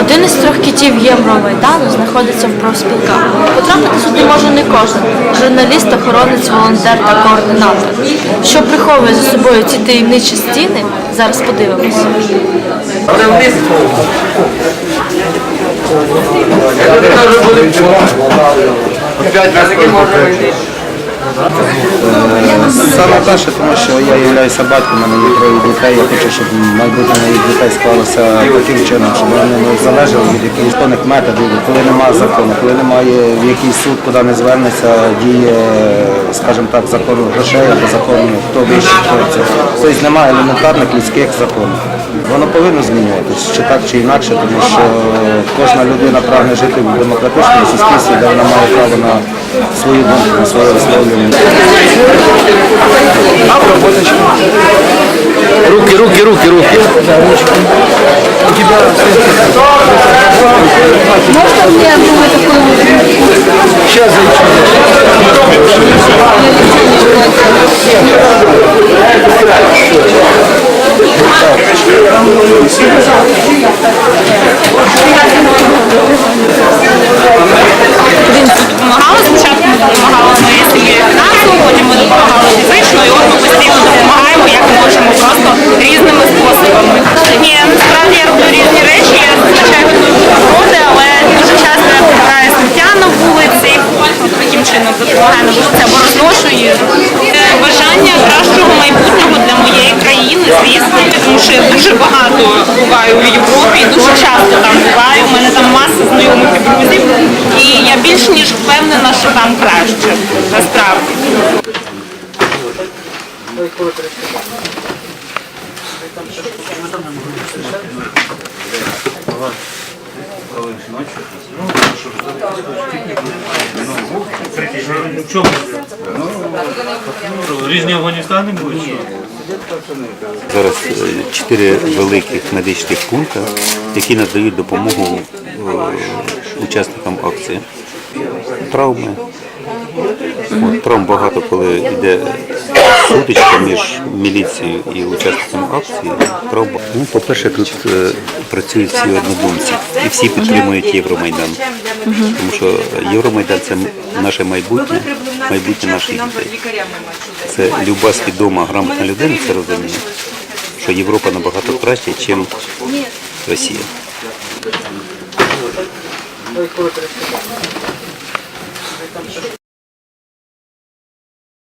Один із трьох китів Євромайдану знаходиться в профспілках. Потрапити сюди може не кожен. Журналіст, охоронець, волонтер та координатор. Що приховує за собою ці таємничі стіни, зараз подивимося. Саме перше, тому що я являюся батьком, у мене є троє дітей. Я хочу, щоб майбутнє моїх дітей склалося таким чином, щоб вони не залежали від якихось тонних методів, коли немає закону, коли немає в якийсь суд, куди не звернеться, діє, скажімо так, закону грошей або закону, хто вищий, хто це. Тобто немає елементарних людських законів. Воно повинно змінюватися, чи так, чи інакше, тому що кожна людина прагне жити в демократичному суспільстві, де вона має право на свою думку, на своє висловлювання. Руки, руки, руки, руки. Чином допомагаю на вулиці або розношу їжу. Е, Бажання кращого майбутнього для моєї країни, звісно, тому що я дуже багато буваю в Європі, дуже часто там буваю. У мене там маса знайомих і друзів. І я більш ніж впевнена, що там краще. Насправді. В чому? Що, Різні Афганістани будуть? Зараз е, чотири великих медичних пункти, які надають допомогу е, учасникам акції. Травми. Травм багато, коли йде сутичка між міліцією і учасниками акції. Травм. Ну, по-перше, тут е, працюють всі однодумці і всі підтримують Євромайдан. Тому що Євромайдан це наше майбутнє, майбутнє наших дітей. Це люба свідома, грамотна людина, це розуміє, що Європа набагато краще, ніж Росія.